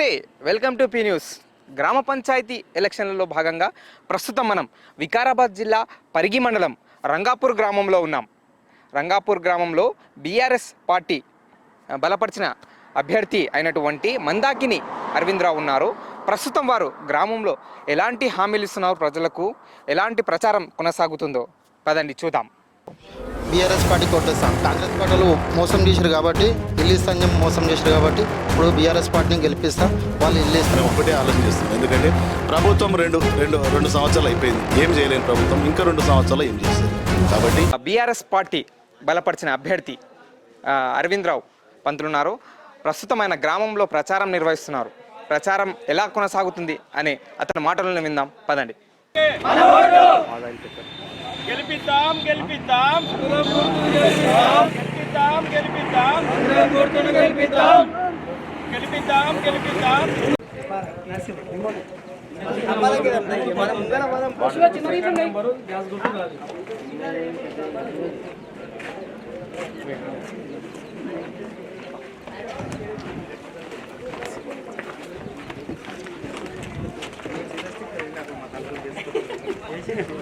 నమస్తే welcome to P news. గ్రామ పంచాయతీ ఎలక్షన్లలో భాగంగా ప్రస్తుతం మనం వికారాబాద్ జిల్లా పరిగి మండలం రంగాపూర్ గ్రామంలో ఉన్నాం. రంగాపూర్ గ్రామంలో బీఆర్ఎస్ పార్టీ బలపరిచిన అభ్యర్థి అయినటువంటి మందాకిని అరవింద్రావు ఉన్నారు. ప్రస్తుతం వారు గ్రామంలో ఎలాంటి హామీలు ఇస్తున్నారు? ప్రజలకు ఎలాంటి ప్రచారం కొనసాగుతుందో పదండి చూద్దాం. BRS party కొట్టేస్తాం. కాంగ్రెస్ పార్టీలు మోసం చేశారు కాబట్టి ఇల్లు ఇస్తాను చెప్పి మోసం చేశారు కాబట్టి ఇప్పుడు బీఆర్ఎస్ పార్టీని గెలిపిస్తా వాళ్ళు ఇల్లు ఇస్తారు మేము ఒకటే ఆలోచన చేస్తున్నాం. ఎందుకంటే ప్రభుత్వం రెండు రెండు రెండు సంవత్సరాలు అయిపోయింది. ఏం చేయలేని ప్రభుత్వం ఇంకా రెండు సంవత్సరాలు ఏం చేస్తుంది? కాబట్టి బీఆర్ఎస్ పార్టీ బలపరిచిన అభ్యర్థి అరవింద్ రావు పంతులు ఉన్నారు ప్రస్తుతం ఆయన గ్రామంలో ప్రచారం నిర్వహిస్తున్నారు. ప్రచారం ఎలా కొనసాగుతుంది అనే అతని మాటలను విందాం. పదండి. గెలిపిద్దాం గెలిపిద్దాం. గెలిపిద్దాం గెలిపిద్దాం. గెలిపిద్దాం గెలిపిద్దాం. గెలిపిద్దాం Thank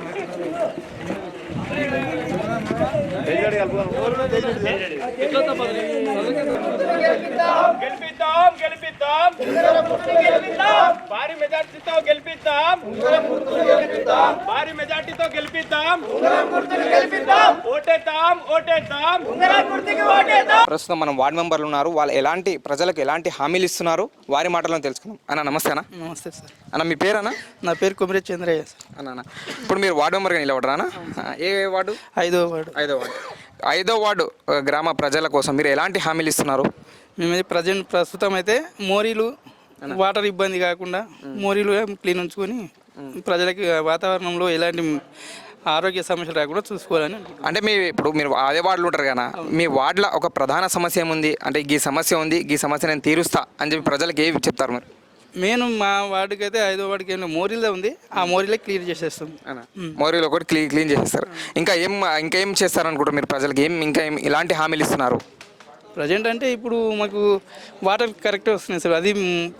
you. గెలిపిద్దాం గెలిపిద్దాం. గెలిపిద్దాం భారీ మెజార్టీతో గెలిపిద్దాం. భారీ మెజార్టీతో గెలిపిద్దాం. ఓటేద్దాం ఓటేద్దాం. ప్రస్తుతం మనం వార్డు మెంబర్లు ఉన్నారు. వాళ్ళు ఎలాంటి ప్రజలకు ఎలాంటి హామీలు ఇస్తున్నారు? వారి మాటలను తెలుసుకుందాం. అన్న నమస్తే అన్న. నమస్తే సార్. అన్న మీ పేరన్నా నా పేరు కొమిరి చంద్రయ్య సార్. అన్న అన్న. ఇప్పుడు మీరు వార్డు మెంబర్గా నిలబడరా అన్న? ఏ వార్డు? ఐదో వార్డు ఐదో వార్డు ఐదో వార్డు గ్రామ ప్రజల కోసం మీరు ఎలాంటి హామీలు ఇస్తున్నారు? మేమైతే ప్రజెంట్ ప్రస్తుతం అయితే మోరీలు వాటర్ ఇబ్బంది కాకుండా మోరీలు క్లీన్ ఉంచుకొని ప్రజలకి వాతావరణంలో ఎలాంటి ఆరోగ్య సమస్యలు రాకుండా చూసుకోవాలని. అంటే మీ ఇప్పుడు మీరు అదే వార్డులు ఉంటారు కదా మీ వార్డులో ఒక ప్రధాన సమస్య ఏముంది? అంటే ఈ సమస్య ఉంది ఈ సమస్య నేను తీరుస్తా అని చెప్పి ప్రజలకు ఏమి చెప్తారు మీరు? మెయిన్ మా వార్డుకి అయితే ఐదో వార్డుకి ఏమైనా మోరీలే ఉంది. ఆ మోరీలే క్లియర్ చేసేస్తాం. మోరీలో ఒకటి క్లీన్ క్లీన్ చేసేస్తారు. ఇంకా ఏం ఇంకా ఏం చేస్తారు అనుకుంటారు మీరు ప్రజలకు? ఏం ఇంకా ఏం ఇలాంటి హామీలు ఇస్తున్నారు? ప్రజెంట్ అంటే ఇప్పుడు మాకు వాటర్ కరెక్టే వస్తున్నాయి సార్. అది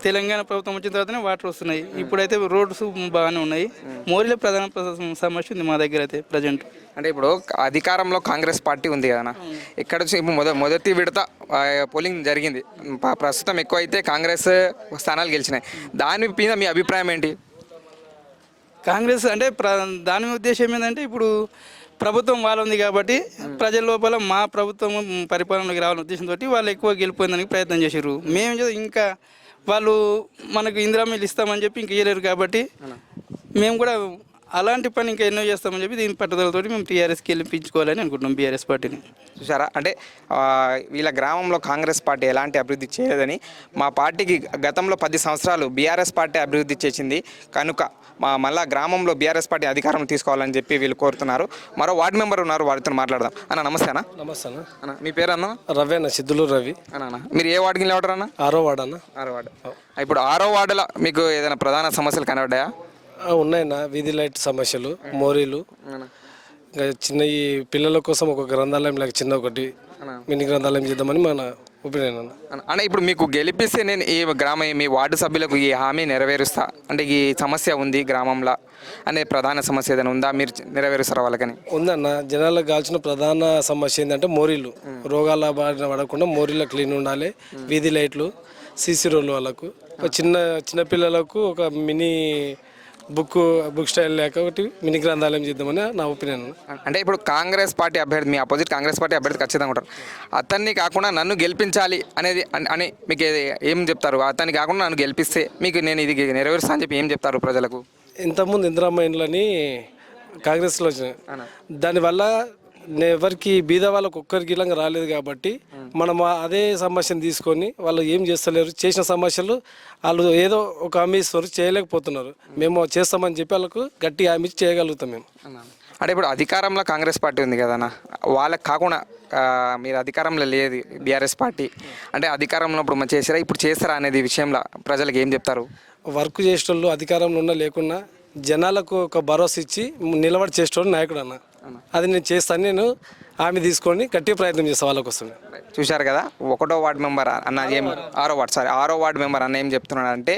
తెలంగాణ ప్రభుత్వం వచ్చిన తర్వాతనే వాటర్ వస్తున్నాయి. ఇప్పుడైతే రోడ్స్ బాగానే ఉన్నాయి. మోరీలే ప్రధాన ప్ర- సమస్య ఉంది మా దగ్గర అయితే ప్రజెంట్. అంటే ఇప్పుడు అధికారంలో కాంగ్రెస్ పార్టీ ఉంది కదా ఇక్కడ మొద మొదటి విడత పోలింగ్ జరిగింది. ప్రస్తుతం ఎక్కువ అయితే కాంగ్రెస్ స్థానాలు గెలిచినాయి. దాని మీద మీ అభిప్రాయం ఏంటి? కాంగ్రెస్ అంటే దాని ఉద్దేశం ఏంటంటే ఇప్పుడు ప్రభుత్వం వాళ్ళ ఉంది కాబట్టి ప్రజల లోపల మా ప్రభుత్వం పరిపాలనలోకి రావాలనే ఉద్దేశంతో వాళ్ళు ఎక్కువ గెలిపోయేందుకు ప్రయత్నం చేశారు మేము ఇంకా వాళ్ళు మనకు ఇందిరామీలు ఇస్తామని చెప్పి ఇంక ఇయ్యలేరు కాబట్టి మేము కూడా అలాంటి పని ఇంకా ఎన్నో చేస్తామని చెప్పి దీని పట్టుదలతోటి మేము టీఆర్ఎస్కి గెలిపించుకోవాలని అనుకుంటున్నాం బీఆర్ఎస్ పార్టీని. చూసారా అంటే వీళ్ళ గ్రామంలో కాంగ్రెస్ పార్టీ ఎలాంటి అభివృద్ధి చేయలేదని మా పార్టీకి గతంలో పది సంవత్సరాలు బీఆర్ఎస్ పార్టీ అభివృద్ధి చేసింది. కనుక మళ్ళా గ్రామంలో బీఆర్ఎస్ పార్టీ అధికారం తీసుకోవాలని చెప్పి వీళ్ళు కోరుతున్నారు. మరో వార్డు మెంబర్ ఉన్నారు వారితో మాట్లాడదాం. అన్న నమస్తే అన్న. నమస్తే అన్న. అన్న మీ పేరు అన్న? రవి అన్న సిద్ధులు రవి. అన్న మీరు ఏ వార్డుకి నిలబడరు అన్న? ఆరో వార్డు అన్న. ఆరో వార్డు. ఇప్పుడు ఆరో వార్డులో మీకు ఏదైనా ప్రధాన సమస్యలు కనబడ్డాయా? ఉన్నాయన్న. వీధి లైట్ సమస్యలు మోరీలు. చిన్న ఈ పిల్లల కోసం ఒక గ్రంథాలయం లేక చిన్న ఒకటి. మినీ గ్రంథాలయం చేద్దామని మన అన్న ఇప్పుడు మీకు గెలిపిస్తే నేను ఈ గ్రామ మీ వార్డు సభ్యులకు ఈ హామీ నెరవేరుస్తా. అంటే ఈ సమస్య ఉంది గ్రామంలో. అనే ప్రధాన సమస్య ఏదైనా ఉందా? మీరు నెరవేరుస్తారా వాళ్ళకని? ఉందన్న జనాలకు కావాల్సిన ప్రధాన సమస్య ఏంటంటే మోరీలు. రోగాల బారిన పడకుండా మోరీల క్లీన్ ఉండాలి. వీధి లైట్లు సీసీ రోడ్లు వాళ్ళకు. ఒక చిన్న చిన్న పిల్లలకు ఒక మినీ బుక్ బుక్ స్టైల్ లేక ఒకటి మినీ గ్రంథాలయం చేద్దామని నా ఒపీనియన్. అంటే ఇప్పుడు కాంగ్రెస్ పార్టీ అభ్యర్థి మీ అపోజిట్ కాంగ్రెస్ పార్టీ అభ్యర్థి ఖచ్చితంగా ఉంటారు. అతన్ని కాకుండా నన్ను గెలిపించాలి అనేది అన్- మీకు ఏం చెప్తారు? అతన్ని కాకుండా నన్ను గెలిపిస్తే మీకు నేను ఇది నెరవేరుస్తా అని చెప్పి ఏం చెప్తారు ప్రజలకు? ఇంతకుముందు ఇందిరామ్మ ఇండ్లని కాంగ్రెస్లో వచ్చినాయి దానివల్ల ఎవరికి బీద వాళ్ళకి ఒక్కరికి ఇలాగా రాలేదు కాబట్టి మనం అదే సమస్యను తీసుకొని వాళ్ళు ఏం చేస్తలేరు చేసిన సమస్యలు వాళ్ళు ఏదో ఒక హామీ ఇస్తారు చేయలేకపోతున్నారు. మేము చేస్తామని చెప్పి వాళ్ళకు గట్టి హామీ చేయగలుగుతాం మేము. అంటే ఇప్పుడు అధికారంలో కాంగ్రెస్ పార్టీ ఉంది కదన్న వాళ్ళకి కాకుండా మీరు అధికారంలో లేదు బీఆర్ఎస్ పార్టీ. అంటే అధికారంలో ఇప్పుడు మంచి చేసారా ఇప్పుడు చేస్తారా అనేది విషయంలో ప్రజలకు ఏం చెప్తారు? వర్క్ చేసేటోళ్ళు అధికారంలో ఉన్నా లేకున్నా జనాలకు ఒక భరోసా ఇచ్చి నిలబడి చేసేటోడు నాయకుడు అన్న. అది నేను చేస్తాను నేను హామీ తీసుకొని గట్టి ప్రయత్నం చేస్తాం వాళ్ళ కోసం. చూశారు కదా ఒకటో వార్డు మెంబర్ అన్న ఏం ఆరో వార్డు. సారీ ఆరో వార్డు మెంబర్ అన్న ఏం చెప్తున్నాడంటే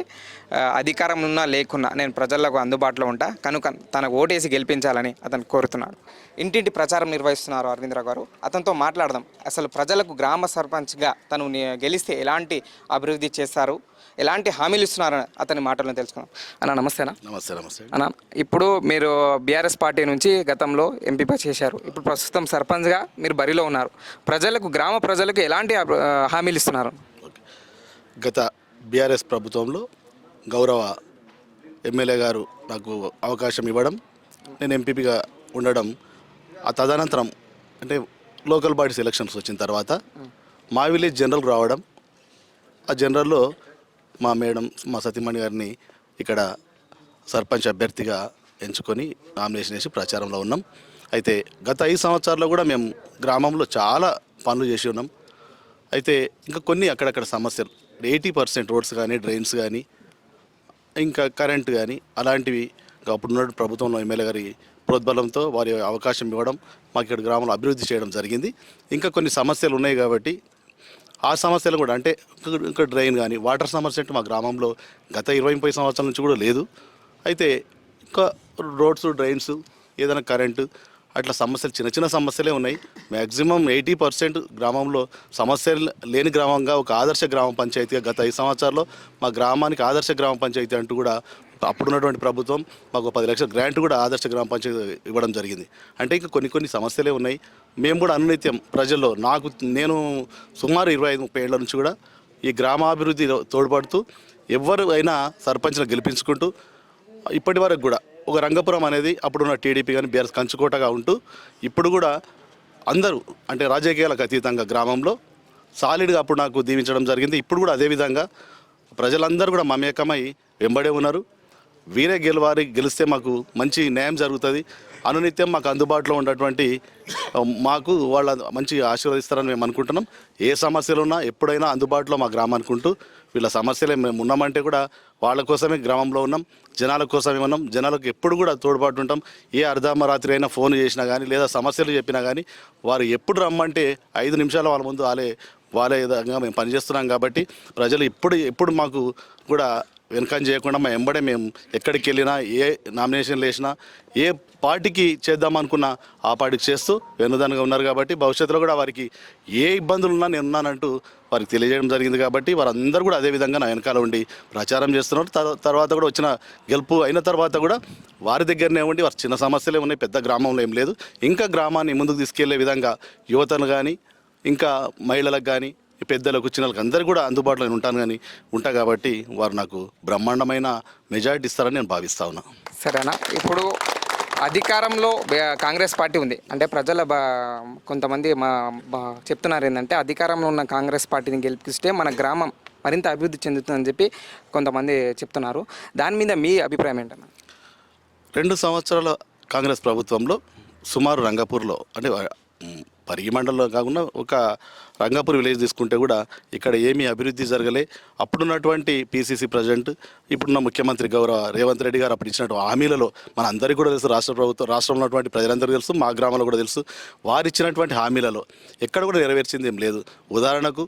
ఆ, అధికారం ఉన్నా లేకున్నా నేను ప్రజలకు అందుబాటులో ఉంటా కనుక తనకు ఓటేసి గెలిపించాలని అతను కోరుతున్నాడు. ఇంటింటి ప్రచారం నిర్వహిస్తున్నారు అరవింద్ర గారు. అతనితో మాట్లాడదాం. అసలు ప్రజలకు గ్రామ సర్పంచ్గా తను గెలిస్తే ఎలాంటి అభివృద్ధి చేస్తారు? ఎలాంటి హామీలు ఇస్తున్నారని అతని మాటలను తెలుసుకుందాం. అన్న నమస్తేనా నమస్తే నమస్తే. అన్న ఇప్పుడు మీరు బీఆర్ఎస్ పార్టీ నుంచి గతంలో ఎంపీపీ చేశారు. ఇప్పుడు ప్రస్తుతం సర్పంచ్గా మీరు బరిలో ఉన్నారు. ప్రజలకు గ్రామ ప్రజలకు ఎలాంటి హామీలు ఇస్తున్నారు. గత బీఆర్ఎస్ ప్రభుత్వంలో గౌరవ ఎమ్మెల్యే గారు నాకు అవకాశం ఇవ్వడం నేను ఎంపీపీగా ఉండడం ఆ తదనంతరం అంటే లోకల్ బాడీస్ ఎలక్షన్స్ వచ్చిన తర్వాత మా విలేజ్ జనరల్ రావడం ఆ జనరల్లో మా మేడం మా సతీమణి గారిని ఇక్కడ సర్పంచ్ అభ్యర్థిగా ఎంచుకొని నామినేషన్ వేసి ప్రచారంలో ఉన్నాం. అయితే గత ఐదు సంవత్సరాల్లో కూడా మేము గ్రామంలో చాలా పనులు చేసి ఉన్నాం. అయితే ఇంకా కొన్ని అక్కడక్కడ సమస్యలు ఎయిటీ పర్సెంట్ రోడ్స్ కానీ డ్రైన్స్ కానీ ఇంకా కరెంట్ కానీ అలాంటివి ఇంకా అప్పుడున్న ప్రభుత్వంలో ఎమ్మెల్యే గారి ప్రోద్బలంతో వారి అవకాశం ఇవ్వడం మాకు ఇక్కడ గ్రామంలో అభివృద్ధి చేయడం జరిగింది. ఇంకా కొన్ని సమస్యలు ఉన్నాయి కాబట్టి ఆ సమస్యలు కూడా అంటే ఇంకా- డ్రైన్ కానీ వాటర్ సమస్య అంటే మా గ్రామంలో గత ఇరవై ముప్పై సంవత్సరాల నుంచి కూడా లేదు. అయితే ఇంకా రోడ్స్ డ్రైన్స్ ఏదైనా కరెంటు అట్లా సమస్యలు చిన్న చిన్న సమస్యలే ఉన్నాయి. మ్యాక్సిమం ఎయిటీ పర్సెంట్ గ్రామంలో సమస్యలు లేని గ్రామంగా ఒక ఆదర్శ గ్రామ పంచాయతీగా గత ఐదు సంవత్సరాల్లో మా గ్రామానికి ఆదర్శ గ్రామ పంచాయతీ అంటూ కూడా అప్పుడున్నటువంటి ప్రభుత్వం మాకు పది లక్షల గ్రాంట్ కూడా ఆదర్శ గ్రామ పంచాయతీ ఇవ్వడం జరిగింది. అంటే ఇంకా కొన్ని కొన్ని సమస్యలే ఉన్నాయి. మేము కూడా అనునిత్యం ప్రజల్లో నాకు నేను సుమారు ఇరవై ఐదు ముప్పై ఏళ్ళ నుంచి కూడా ఈ గ్రామాభివృద్ధి తోడ్పడుతూ ఎవరు అయినా సర్పంచ్ను గెలిపించుకుంటూ ఇప్పటి వరకు కూడా ఒక రంగపురం అనేది అప్పుడున్న టీడీపీ కానీ బీఆర్ఎస్ కంచుకోటగా ఉంటూ ఇప్పుడు కూడా అందరూ అంటే రాజకీయాలకు అతీతంగా గ్రామంలో సాలిడ్గా అప్పుడు నాకు దీవించడం జరిగింది. ఇప్పుడు కూడా అదేవిధంగా ప్రజలందరూ కూడా మమేకమై వెంబడే ఉన్నారు. వీరే గెలవారి గెలిస్తే మాకు మంచి న్యాయం జరుగుతుంది. అనునిత్యం మాకు అందుబాటులో ఉన్నటువంటి మాకు వాళ్ళ మంచి ఆశీర్వదిస్తారని మేము అనుకుంటున్నాం. ఏ సమస్యలు ఉన్నా ఎప్పుడైనా అందుబాటులో మా గ్రామానికి ఉంటూ వీళ్ళ సమస్యలే మేము ఉన్నామంటే కూడా వాళ్ళ కోసమే గ్రామంలో ఉన్నాం జనాల కోసమే ఉన్నాం. జనాలకు ఎప్పుడు కూడా తోడ్పాటు ఉంటాం. ఏ అర్ధమరాత్రి అయినా ఫోన్ చేసినా కానీ లేదా సమస్యలు చెప్పినా కానీ వారు ఎప్పుడు రమ్మంటే ఐదు నిమిషాల వాళ్ళ ముందు వాళ్ళే వాళ్ళే విధంగా మేము పనిచేస్తున్నాం కాబట్టి ప్రజలు ఇప్పుడు ఎప్పుడు మాకు కూడా వెనకం చేయకుండా మా ఎంబడే మేము ఎక్కడికి వెళ్ళినా ఏ నామినేషన్లు వేసినా ఏ పార్టీకి చేద్దాం అనుకున్నా ఆ పార్టీకి చేస్తూ వెనుదనగా ఉన్నారు కాబట్టి భవిష్యత్తులో కూడా వారికి ఏ ఇబ్బందులు ఉన్నా నేను ఉన్నానంటూ వారికి తెలియజేయడం జరిగింది కాబట్టి వారందరూ కూడా అదే విధంగా నా వెనకాల ఉండి ప్రచారం చేస్తున్నారు. తర్వాత కూడా వచ్చిన గెలుపు అయిన తర్వాత కూడా వారి దగ్గరనే ఉండి వారి చిన్న సమస్యలే ఉన్నాయి పెద్ద గ్రామంలో ఏం లేదు. ఇంకా గ్రామాన్ని ముందుకు తీసుకెళ్ళే విధంగా యువతను కానీ ఇంకా మహిళలకు కానీ పెద్దలకు చిన్నలకు అందరికీ కూడా అందుబాటులో నేను ఉంటాను కానీ ఉంటా కాబట్టి వారు నాకు బ్రహ్మాండమైన మెజారిటీ ఇస్తారని నేను భావిస్తా ఉన్నా. సరేనా? ఇప్పుడు అధికారంలో కాంగ్రెస్ పార్టీ ఉంది. అంటే ప్రజల బా కొంతమంది మా బా చెప్తున్నారు ఏంటంటే అధికారంలో ఉన్న కాంగ్రెస్ పార్టీని గెలిపిస్తే మన గ్రామం మరింత అభివృద్ధి చెందుతుందని చెప్పి కొంతమంది చెప్తున్నారు. దాని మీద మీ అభిప్రాయం ఏంటన్నా? రెండు సంవత్సరాల కాంగ్రెస్ ప్రభుత్వంలో సుమారు రంగపూర్లో అంటే పరిగి మండలంలో కాకుండా ఒక రంగాపూర్ విలేజ్ తీసుకుంటే కూడా ఇక్కడ ఏమీ అభివృద్ధి జరగలే. అప్పుడున్నటువంటి పీసీసీ ప్రెసిడెంట్ ఇప్పుడున్న ముఖ్యమంత్రి గౌరవ రేవంత్ రెడ్డి గారు అప్పుడు ఇచ్చినటువంటి హామీలలో మన అందరికీ కూడా తెలుసు రాష్ట్ర ప్రభుత్వం రాష్ట్రంలో ఉన్నటువంటి ప్రజలందరికీ తెలుసు మా గ్రామంలో కూడా తెలుసు. వారు ఇచ్చినటువంటి హామీలలో ఎక్కడ కూడా నెరవేర్చింది ఏం లేదు. ఉదాహరణకు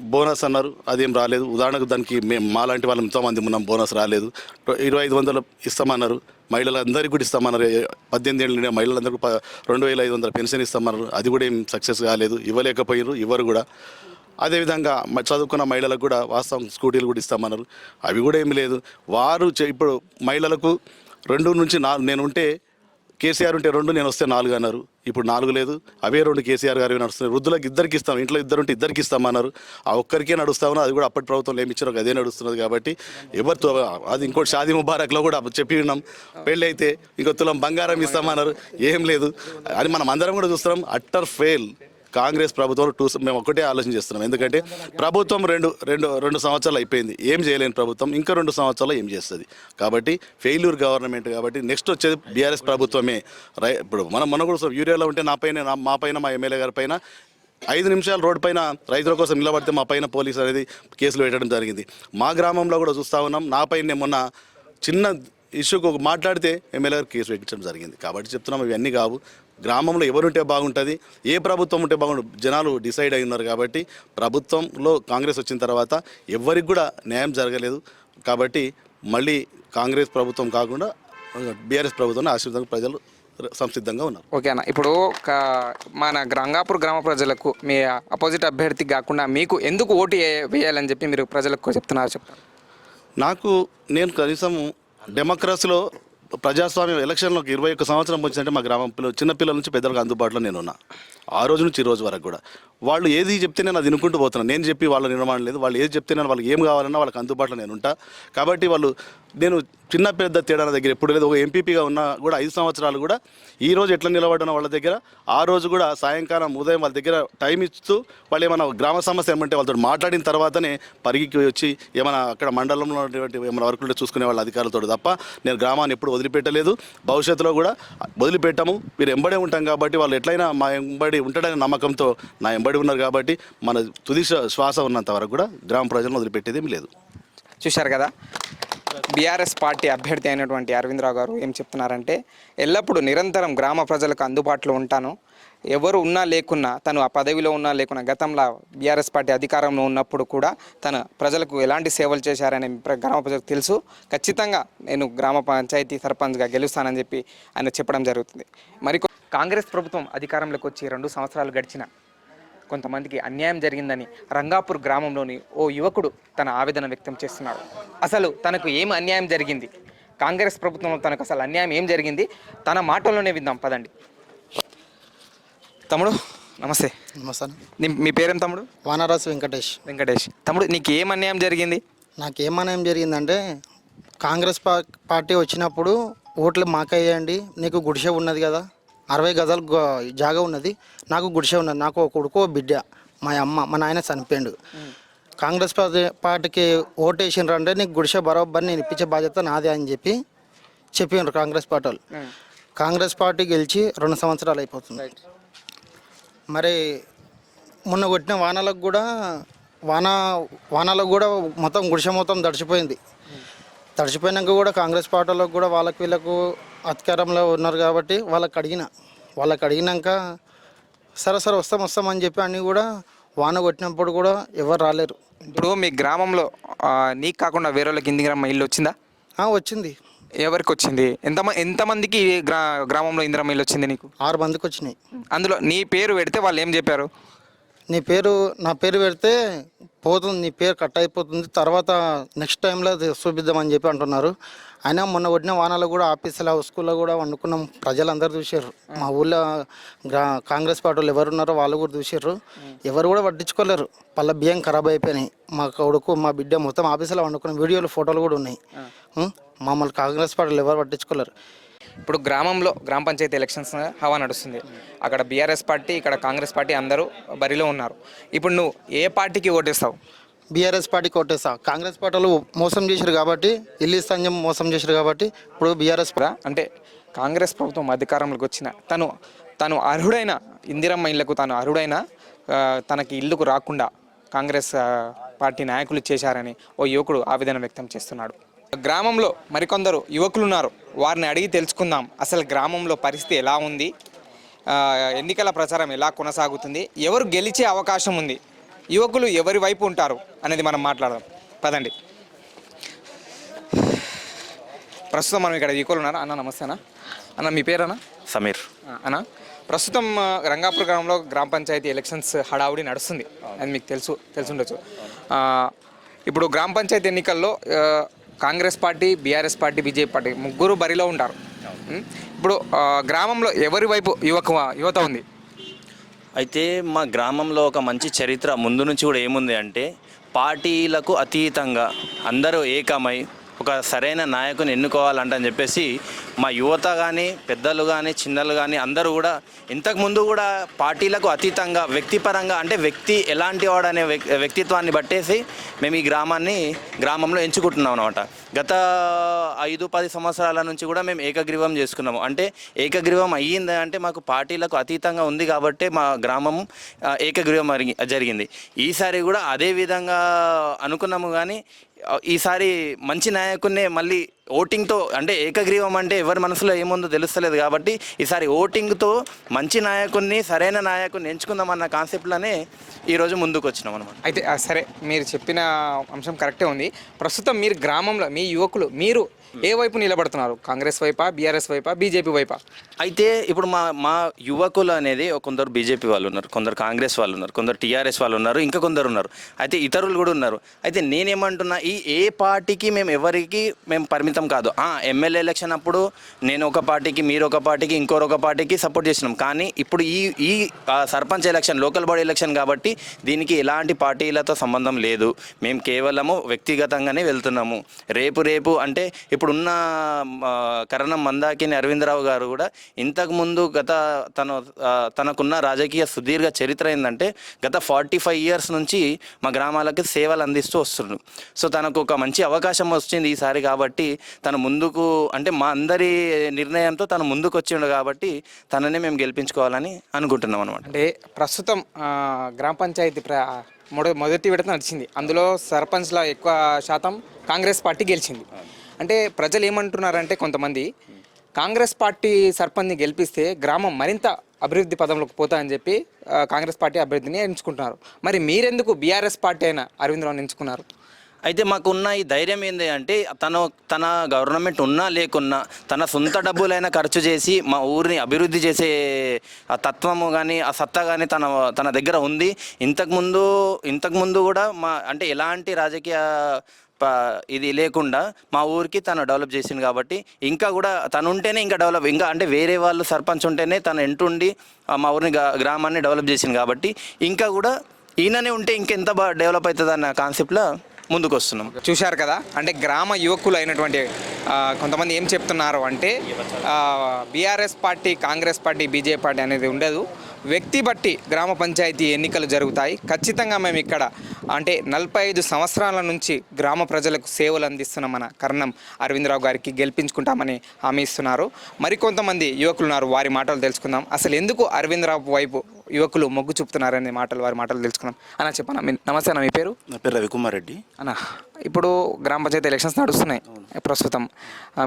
బోనస్ అన్నారు అదేం రాలేదు. ఉదాహరణకు దానికి మేము మాలాంటి వాళ్ళు ఎంతోమంది ఉన్నాం బోనస్ రాలేదు. ఇరవై ఐదు వందలు ఇస్తామన్నారు. మహిళలందరికీ కూడా ఇస్తామన్నారు. పద్దెనిమిది ఏళ్ళు మహిళలందరికీ రెండు వేల ఐదు వందల పెన్షన్ ఇస్తామన్నారు. అది కూడా ఏం సక్సెస్ కాలేదు. ఇవ్వలేకపోయారు ఇవ్వరు కూడా. అదేవిధంగా చదువుకున్న మహిళలకు కూడా వాస్తవం స్కూటీలు కూడా ఇస్తామన్నారు. అవి కూడా ఏమి లేదు. వారు చే- ఇప్పుడు మహిళలకు రెండు నుంచి నాలుగు నేను ఉంటే కేసీఆర్ ఉంటే రెండు నేను వస్తే నాలుగు అన్నారు. ఇప్పుడు నాలుగు లేదు. అవే రెండు కేసీఆర్ గారు నడుస్తున్నాయి. వృద్ధులకు ఇద్దరికి ఇస్తాం. ఇంట్లో ఇద్దరు ఉంటే ఇద్దరికి ఇస్తామన్నారు ఆ ఒక్కరికే నడుస్తామని అది కూడా అప్పటి ప్రభుత్వంలో ఏమి ఇచ్చారో అదే నడుస్తున్నది కాబట్టి ఎవరితో అది ఇంకోటి షాదీ ముబారక్లో కూడా చెప్పి ఉన్నాం. పెళ్ళి అయితే ఇంకో తులం బంగారం ఇస్తామన్నారు. ఏం లేదు. అని మనం అందరం కూడా చూస్తున్నాం. Utter fail. కాంగ్రెస్ ప్రభుత్వం టూ మేము ఒకటే ఆలోచన చేస్తున్నాం. ఎందుకంటే ప్రభుత్వం రెండు రెండు రెండు సంవత్సరాలు అయిపోయింది. ఏం చేయలేని ప్రభుత్వం ఇంకా రెండు సంవత్సరాలు ఏం చేస్తుంది? కాబట్టి ఫెయిల్యూర్ గవర్నమెంట్ కాబట్టి నెక్స్ట్ వచ్చేది బీఆర్ఎస్ ప్రభుత్వమే. రై ఇప్పుడు మనం మన కూడా యూరియాలో ఉంటే నా పైన నా- మా పైన మా ఎమ్మెల్యే గారి పైన ఐదు నిమిషాలు రోడ్డు పైన రైతుల కోసం నిలబడితే మా పైన పోలీసు అనేది కేసులు పెట్టడం జరిగింది. మా గ్రామంలో కూడా చూస్తూ ఉన్నాం నా పైన మొన్న చిన్న ఇష్యూకి మాట్లాడితే ఎమ్మెల్యే గారు కేసు పెట్టించడం జరిగింది. కాబట్టి చెప్తున్నాం ఇవన్నీ కావు. గ్రామంలో ఎవరుంటే బాగుంటుంది ఏ ప్రభుత్వం ఉంటే బాగుంటుంది జనాలు డిసైడ్ అయి ఉన్నారు కాబట్టి ప్రభుత్వంలో కాంగ్రెస్ వచ్చిన తర్వాత ఎవరికి కూడా న్యాయం జరగలేదు. కాబట్టి మళ్ళీ కాంగ్రెస్ ప్రభుత్వం కాకుండా బీఆర్ఎస్ ప్రభుత్వం ఆశీర్వాదం ప్రజలు సంసిద్ధంగా ఉన్నారు. ఓకే అన్న ఇప్పుడు మన రంగాపూర్ గ్రామ ప్రజలకు మీ అపోజిట్ అభ్యర్థి కాకుండా మీకు ఎందుకు ఓటు వేయాలని చెప్పి మీరు ప్రజలకు చెప్తున్నారు చెప్తారు? నాకు నేను కనీసం డెమోక్రసీలో ప్రజాస్వామ్యం ఎలక్షన్లోకి ఇరవై ఒక్క సంవత్సరం వచ్చిందంటే మా గ్రామం పిల్లలు చిన్న పిల్లల నుంచి పెద్దలకు అందుబాటులో నేను ఉన్నా ఆ రోజు నుంచి ఈ రోజు వరకు కూడా. వాళ్ళు ఏది చెప్తే నేను అది వినుకుంటూ పోతున్నాను నేను చెప్పి వాళ్ళ నిర్మాణం లేదు. వాళ్ళు ఏది చెప్తే నేను వాళ్ళకి ఏం కావాలన్నా వాళ్ళకి అందుబాటులో నేను ఉంటా. కాబట్టి వాళ్ళు నేను చిన్న పెద్ద తేడా దగ్గర ఎప్పుడు లేదు. ఒక ఎంపీపీగా ఉన్నా కూడా ఐదు సంవత్సరాలు కూడా ఈ రోజు ఎట్లా నిలబడిన వాళ్ళ దగ్గర ఆ రోజు కూడా సాయంకాలం ఉదయం వాళ్ళ దగ్గర టైం ఇస్తూ వాళ్ళు ఏమైనా గ్రామ సమస్య ఏమంటే వాళ్ళతో మాట్లాడిన తర్వాతనే పరిగికి వచ్చి ఏమైనా అక్కడ మండలంలో ఉన్నటువంటి ఏమైనా వర్కులు చూసుకునే వాళ్ళ అధికారులతో తప్ప నేను గ్రామాన్ని ఎప్పుడు వదిలిపెట్టలేదు. భవిష్యత్తులో కూడా వదిలిపెట్టాము. మీరు ఎంబడే ఉంటాం కాబట్టి వాళ్ళు ఎట్లయినా మా ఎంబడి ఉంటాడనే నమ్మకంతో నా ఎంబడి ఉన్నారు కాబట్టి మన తుది శ్వ- శ్వాస ఉన్నంత వరకు కూడా గ్రామ ప్రజలను వదిలిపెట్టేది లేదు. చూశారు కదా? బీఆర్ఎస్ పార్టీ అభ్యర్థి అయినటువంటి అరవిందరావు గారు ఏం చెప్తున్నారంటే ఎల్లప్పుడూ నిరంతరం గ్రామ ప్రజలకు అందుబాటులో ఉంటాను. ఎవరు ఉన్నా లేకున్నా తను ఆ పదవిలో ఉన్నా లేకున్నా గతంలో బీఆర్ఎస్ పార్టీ అధికారంలో ఉన్నప్పుడు కూడా తన ప్రజలకు ఎలాంటి సేవలు చేశారని ప్ర- గ్రామ ప్రజలకు తెలుసు. ఖచ్చితంగా నేను గ్రామ పంచాయతీ సర్పంచ్గా గెలుస్తానని చెప్పి ఆయన చెప్పడం జరుగుతుంది. మరి కాంగ్రెస్ ప్రభుత్వం అధికారంలోకి వచ్చి రెండు సంవత్సరాలు గడిచిన కొంతమందికి అన్యాయం జరిగిందని రంగాపూర్ గ్రామంలోని ఓ యువకుడు తన ఆవేదన వ్యక్తం చేస్తున్నాడు. అసలు తనకు ఏం అన్యాయం జరిగింది? కాంగ్రెస్ ప్రభుత్వంలో తనకు అసలు అన్యాయం ఏం జరిగింది? తన మాటల్లోనే విందాం పదండి. తమ్ముడు నమస్తే. నమస్తే మీ పేరేం తమ్ముడు? వానరాజు వెంకటేష్. వెంకటేష్. తమ్ముడు నీకు ఏం అన్యాయం జరిగింది? నాకేమనేం జరిగిందంటే కాంగ్రెస్ పా పార్టీ వచ్చినప్పుడు ఓట్లు మాకేయండి నీకు గుడిసె ఉన్నది కదా. అరవై గజాలు జాగా ఉన్నది. నాకు గుడిసె ఉన్నది. నాకు ఒక కొడుకు బిడ్డ. మా అమ్మ మా నాయన చనిపోయాడు. కాంగ్రెస్ పార్టీ పార్టీకి ఓటు వేసిండ్రు అంటే నీకు గుడిసె బరోబ్బర్ నేను ఇప్పించే బాధ్యత నాదే అని చెప్పి చెప్పిండ్రు కాంగ్రెస్ పార్టీ వాళ్ళు. కాంగ్రెస్ పార్టీ గెలిచి రెండు సంవత్సరాలు అయిపోతుంది. మరి మొన్న కొట్టిన వానలకు కూడా వాన వానలకు కూడా మొత్తం గుడిసె మొత్తం తడిచిపోయింది తడిచిపోయినాక కూడా కాంగ్రెస్ పార్టీలకు కూడా వాళ్ళకి వీళ్ళకు అధికారంలో ఉన్నారు కాబట్టి వాళ్ళకి అడిగిన. వాళ్ళకి అడిగినాక సరే సరే వస్తాం వస్తాం అని చెప్పి అన్నీ కూడా వాన కొట్టినప్పుడు కూడా ఎవరు రాలేరు. ఇప్పుడు మీ గ్రామంలో నీకు కాకుండా వేరే వాళ్ళకి ఇంది గ్రామ ఇల్లు వచ్చిందా? వచ్చింది. ఎవరికి వచ్చింది? ఎంత ఎంతమందికి గ్రా గ్రామంలో ఇందిరమ్మ ఇల్లు వచ్చింది నీకు? ఆరు మందికి వచ్చినాయి. అందులో నీ పేరు పెడితే వాళ్ళు ఏం చెప్పారు? నీ పేరు నా పేరు పెడితే పోతుంది నీ పేరు కట్ అయిపోతుంది తర్వాత నెక్స్ట్ టైంలో అది చూపిద్దామని చెప్పి అంటున్నారు. అయినా మొన్న కొట్టిన వానాలు కూడా ఆఫీసులో స్కూల్లో కూడా వండుకున్నాం. ప్రజలందరూ చూసారు మా ఊళ్ళో గ్రా కాంగ్రెస్ పార్టీ వాళ్ళు ఎవరు ఉన్నారో వాళ్ళు కూడా చూసారు ఎవరు కూడా పట్టించుకోలేరు పళ్ళ బియ్యం ఖరాబ్ అయిపోయినాయి. మా కొడుకు మా బిడ్డ మొత్తం ఆఫీసులో వండుకున్న వీడియోలు ఫోటోలు కూడా ఉన్నాయి? మమ్మల్ని కాంగ్రెస్ పార్టీలు ఎవరు పట్టించుకోలేరు ఇప్పుడు గ్రామంలో గ్రామ పంచాయతీ ఎలక్షన్స్ హవా నడుస్తుంది. అక్కడ బీఆర్ఎస్ పార్టీ ఇక్కడ కాంగ్రెస్ పార్టీ అందరూ బరిలో ఉన్నారు. ఇప్పుడు నువ్వు ఏ పార్టీకి ఓటేస్తావు? బీఆర్ఎస్ పార్టీకి కొట్టేస్తా. కాంగ్రెస్ పార్టీలు మోసం చేశారు కాబట్టి ఇల్లు సంజం మోసం చేశారు కాబట్టి ఇప్పుడు బీఆర్ఎస్ అంటే కాంగ్రెస్ ప్రభుత్వం అధికారంలోకి వచ్చిన తను తను అర్హుడైన ఇందిరమ్మ ఇళ్ళకు తాను అర్హుడైన తనకి ఇల్లుకు రాకుండా కాంగ్రెస్ పార్టీ నాయకులు చేశారని ఓ యువకుడు ఆవేదన వ్యక్తం చేస్తున్నాడు. గ్రామంలో మరికొందరు యువకులు ఉన్నారు. వారిని అడిగి తెలుసుకుందాం. అసలు గ్రామంలో పరిస్థితి ఎలా ఉంది? ఎన్నికల ప్రచారం ఎలా కొనసాగుతుంది? ఎవరు గెలిచే అవకాశం ఉంది? యువకులు ఎవరి వైపు ఉంటారు అనేది మనం మాట్లాడదాం. పదండి. ప్రస్తుతం మనం ఇక్కడ యువకులు ఉన్నారు? అన్న నమస్తే అన్న. అన్న మీ పేరన్నా సమీర్. ఆ, అన్న ప్రస్తుతం రంగాపూర్ గ్రామంలో గ్రామ పంచాయతీ ఎలక్షన్స్ హడావుడి నడుస్తుంది అది మీకు తెలుసు తెలుసుండొచ్చు. ఇప్పుడు గ్రామ పంచాయతీ ఎన్నికల్లో Congress party BRS party BJP party ముగ్గురు బరిలో ఉంటారు? ఇప్పుడు గ్రామంలో ఎవరి వైపు యువక యువత ఉంది? అయితే మా గ్రామంలో ఒక మంచి చరిత్ర ముందు నుంచి కూడా ఏముంది అంటే పార్టీలకు అతీతంగా అందరూ ఏకమై ఒక సరైన నాయకుని ఎన్నుకోవాలంటని చెప్పేసి మా యువత కానీ పెద్దలు కానీ చిన్నలు కానీ అందరూ కూడా ఇంతకుముందు కూడా పార్టీలకు అతీతంగా వ్యక్తిపరంగా అంటే వ్యక్తి ఎలాంటి వాడు అనే వ్యక్- వ్యక్తిత్వాన్ని బట్టేసి మేము ఈ గ్రామాన్ని గ్రామంలో ఎంచుకుంటున్నాం అనమాట గత ఐదు పది సంవత్సరాల నుంచి కూడా మేము ఏకగ్రీవం చేసుకున్నాము. అంటే ఏకగ్రీవం అయ్యింది అంటే మాకు పార్టీలకు అతీతంగా ఉంది కాబట్టి మా గ్రామం ఏకగ్రీవం జరిగి- జరిగింది. ఈసారి కూడా అదే విధంగా అనుకున్నాము కానీ ఈసారి మంచి నాయకున్నే మళ్ళీ ఓటింగ్తో అంటే ఏకగ్రీవం అంటే ఎవరి మనసులో ఏముందో తెలుస్తలేదు కాబట్టి ఈసారి ఓటింగ్తో మంచి నాయకుడిని సరైన నాయకుడిని ఎంచుకుందామన్న కాన్సెప్ట్లోనే ఈరోజు ముందుకు వచ్చినాం అనమాట అయితే సరే మీరు చెప్పిన అంశం కరెక్టే ఉంది. ప్రస్తుతం మీరు గ్రామంలో మీ యువకులు మీరు ఏ వైపు నిలబడుతున్నారు? కాంగ్రెస్ వైపా బీఆర్ఎస్ వైపా బీజేపీ వైపా? అయితే ఇప్పుడు మా మా యువకులు అనేది కొందరు బీజేపీ వాళ్ళు ఉన్నారు కొందరు కాంగ్రెస్ వాళ్ళు ఉన్నారు కొందరు టీఆర్ఎస్ వాళ్ళు ఉన్నారు ఇంకా కొందరు ఉన్నారు. అయితే ఇతరులు కూడా ఉన్నారు. అయితే నేనేమంటున్నా ఈ ఏ పార్టీకి మేము ఎవరికి మేము పరిమితం కాదు. ఆ, ఎమ్మెల్యే ఎలక్షన్ అప్పుడు నేను ఒక పార్టీకి మీరు ఒక పార్టీకి ఇంకోరు ఒక పార్టీకి సపోర్ట్ చేసినాం. కానీ ఇప్పుడు ఈ ఈ sarpanch election local body election కాబట్టి దీనికి ఎలాంటి పార్టీలతో సంబంధం లేదు. మేము కేవలము వ్యక్తిగతంగానే వెళ్తున్నాము. రేపు రేపు అంటే ఇప్పుడున్న కరణం మందాకిని అరవిందరావు గారు కూడా ఇంతకుముందు గత తను తనకున్న రాజకీయ సుదీర్ఘ చరిత్ర ఏంటంటే గత ఫార్టీ ఫైవ్ ఇయర్స్ నుంచి మా గ్రామాలకి సేవలు అందిస్తూ వస్తున్నారు సో తనకు ఒక మంచి అవకాశం వచ్చింది ఈసారి కాబట్టి తను ముందుకు అంటే మా అందరి నిర్ణయంతో తను ముందుకు వచ్చిండు కాబట్టి తననే మేము గెలిపించుకోవాలని అనుకుంటున్నాం అనమాట అంటే ప్రస్తుతం గ్రామ పంచాయతీ ప్ర మొదటి విడత నడిచింది. అందులో సర్పంచ్ల ఎక్కువ శాతం కాంగ్రెస్ పార్టీ గెలిచింది. అంటే ప్రజలు ఏమంటున్నారంటే కొంతమంది కాంగ్రెస్ పార్టీ సర్పంచ్ని గెలిపిస్తే గ్రామం మరింత అభివృద్ధి పదంలోకి పోతా అని చెప్పి కాంగ్రెస్ పార్టీ అభ్యర్థిని ఎంచుకుంటున్నారు. మరి మీరెందుకు బీఆర్ఎస్ పార్టీ అయినా అరవిందరావుని ఎంచుకున్నారు? అయితే మాకున్న ఈ ధైర్యం ఏంది అంటే తను తన గవర్నమెంట్ ఉన్నా లేకున్నా తన సొంత డబ్బులైనా ఖర్చు చేసి మా ఊరిని అభివృద్ధి చేసే ఆ తత్వము కానీ ఆ సత్తా కానీ తన తన దగ్గర ఉంది. ఇంతకుముందు ఇంతకుముందు కూడా మా అంటే ఎలాంటి రాజకీయ ఇది లేకుండా మా ఊరికి తను డెవలప్ చేసింది కాబట్టి ఇంకా కూడా తను ఉంటేనే ఇంకా డెవలప్ ఇంకా అంటే వేరే వాళ్ళు సర్పంచ్ ఉంటేనే తను ఎంటుండి మా ఊరిని గ్రామాన్ని డెవలప్ చేసింది కాబట్టి ఇంకా కూడా ఈయననే ఉంటే ఇంకెంత బాగా డెవలప్ అవుతుంది అన్న కాన్సెప్ట్లో ముందుకు వస్తున్నాం చూశారు కదా? అంటే గ్రామ యువకులు అయినటువంటి కొంతమంది ఏం చెప్తున్నారు అంటే BRS party Congress party BJP party అనేది ఉండదు. వ్యక్తి బట్టి గ్రామ పంచాయతీ ఎన్నికలు జరుగుతాయి. ఖచ్చితంగా మేము ఇక్కడ అంటే నలభై ఐదు సంవత్సరాల నుంచి గ్రామ ప్రజలకు సేవలు అందిస్తున్న మన కర్ణం అరవిందరావు గారికి గెలిపించుకుంటామని హామీ ఇస్తున్నారు. మరికొంతమంది యువకులు ఉన్నారు వారి మాటలు తెలుసుకుందాం. అసలు ఎందుకు అరవిందరావు వైపు యువకులు మొగ్గు చూపుతున్నారనే మాటలు వారి మాటలు తెలుసుకుందాం. అన్న చెప్పనా మీ నమస్తే అన్న మీ పేరు? నా పేరు రవికుమార్ రెడ్డి అన్న ఇప్పుడు గ్రామ పంచాయతీ ఎలక్షన్స్ నడుస్తున్నాయి ప్రస్తుతం.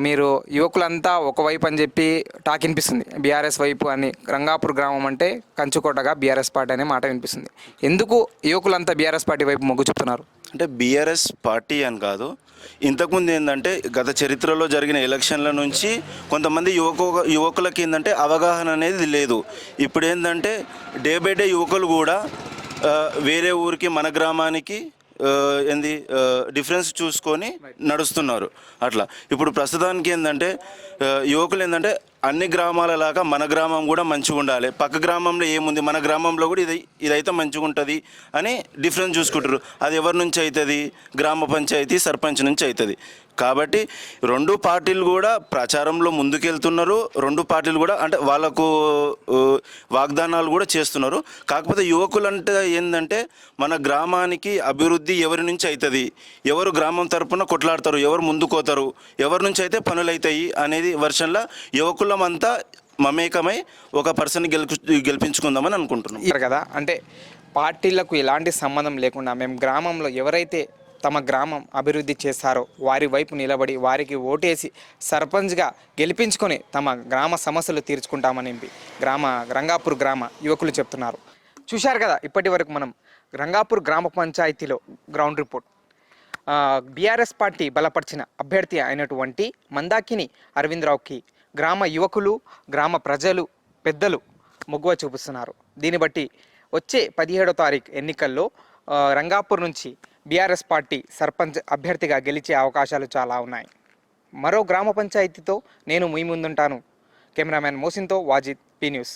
మీరు యువకులంతా ఒకవైపు అని చెప్పి టాక్ వినిపిస్తుంది. బీఆర్ఎస్ వైపు అని. రంగాపూర్ గ్రామం అంటే కంచుకోటగా బీఆర్ఎస్ పార్టీ అనే మాట వినిపిస్తుంది. ఎందుకు యువకులంతా బీఆర్ఎస్ పార్టీ వైపు మొగ్గు చూపుతున్నారు? అంటే బీఆర్ఎస్ పార్టీ అని కాదు ఇంతకుముందు ఏంటంటే గత చరిత్రలో జరిగిన ఎలక్షన్ల నుంచి కొంతమంది యువకు యువకులకి ఏంటంటే అవగాహన అనేది లేదు. ఇప్పుడు ఏంటంటే డే బై డే యువకులు కూడా వేరే ఊరికి మన గ్రామానికి ఏంది డిఫరెన్స్ చూసుకొని నడుస్తున్నారు. అట్లా. ఇప్పుడు ప్రస్తుతానికి ఏంటంటే యువకులు ఏంటంటే అన్ని గ్రామాల లాగా మన గ్రామం కూడా మంచిగా ఉండాలి. పక్క గ్రామంలో ఏముంది? మన గ్రామంలో కూడా ఇది ఇదైతే మంచిగా ఉంటుంది అని డిఫరెన్స్ చూసుకుంటారు. అది ఎవరి నుంచి అవుతుంది గ్రామ పంచాయతీ సర్పంచ్ నుంచి అవుతుంది కాబట్టి రెండు పార్టీలు కూడా ప్రచారంలో ముందుకెళ్తున్నారు. రెండు పార్టీలు కూడా అంటే వాళ్ళకు వాగ్దానాలు కూడా చేస్తున్నారు. కాకపోతే యువకులు అంటే ఏంటంటే మన గ్రామానికి అభివృద్ధి ఎవరి నుంచి అవుతుంది ఎవరు గ్రామం తరపున కొట్లాడతారు? ఎవరు ముందుకోతారు ఎవరి నుంచి అయితే పనులు అవుతాయి అనేది వర్షంలో అంతా మమేకమై ఒక పర్సన్ గెలుపు గెలిపించుకుందామని అనుకుంటున్నాం. కదా? అంటే పార్టీలకు ఎలాంటి సంబంధం లేకుండా మేము గ్రామంలో ఎవరైతే తమ గ్రామం అభివృద్ధి చేస్తారో వారి వైపు నిలబడి వారికి ఓటేసి సర్పంచ్గా గెలిపించుకొని తమ గ్రామ సమస్యలు తీర్చుకుంటామని గ్రామ రంగాపూర్ గ్రామ యువకులు చెప్తున్నారు. చూశారు కదా? ఇప్పటి వరకు మనం రంగాపూర్ గ్రామ పంచాయతీలో గ్రౌండ్ రిపోర్ట్. బీఆర్ఎస్ పార్టీ బలపరిచిన అభ్యర్థి అయినటువంటి మందాకిని అరవిందరావుకి గ్రామ యువకులు గ్రామ ప్రజలు పెద్దలు మొగ్గువ చూపిస్తున్నారు. దీన్ని బట్టి వచ్చే పదిహేడో తారీఖు ఎన్నికల్లో రంగాపూర్ నుంచి బీఆర్ఎస్ పార్టీ సర్పంచ్ అభ్యర్థిగా గెలిచే అవకాశాలు చాలా ఉన్నాయి. మరో గ్రామ పంచాయతీతో నేను మీ ముందుంటాను. కెమెరామ్యాన్ మోసిన్తో వాజిద్ పీ న్యూస్.